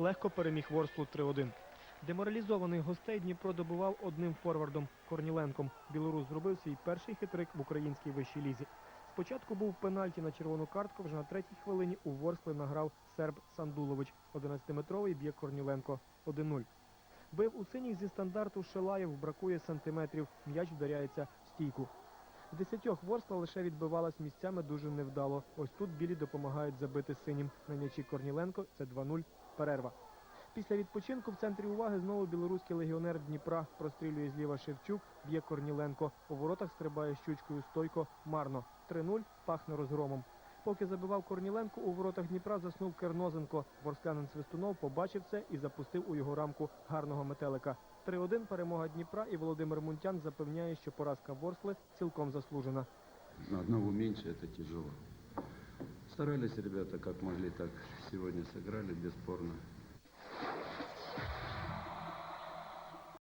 легко переміг Ворслу 3-1. Деморалізований гостей Дніпро добував одним форвардом Корніленком. Білорус зробив свій перший хитрик в українській вищій лізі. Спочатку був пенальті на червону картку, вже на третій хвилині у Ворсли награв серб Сандулович. 11-метровий б'є Корніленко 1-0. Бив у синіх зі стандарту Шелаєв, бракує сантиметрів, м'яч вдаряється в стійку. В десятьох Ворскла лише відбивалась місцями дуже невдало. Ось тут білі допомагають забити синім. На м'ячі Корніленко це 2-0, перерва. Після відпочинку в центрі уваги знову білоруський легіонер Дніпра прострілює зліва Шевчук, б'є Корніленко. У воротах стрибає щучкою стойко марно. 3-0 пахне розгромом. Поки забивав Корніленко, у воротах Дніпра заснув Кернозенко. Борсканин Свистунов побачив це і запустив у його рамку гарного метелика. 3-1 перемога Дніпра і Володимир Мунтян запевняє, що поразка Ворсли цілком заслужена. На одного менше це тяжело. Старались ребята як могли, так сьогодні зіграли бесспорно.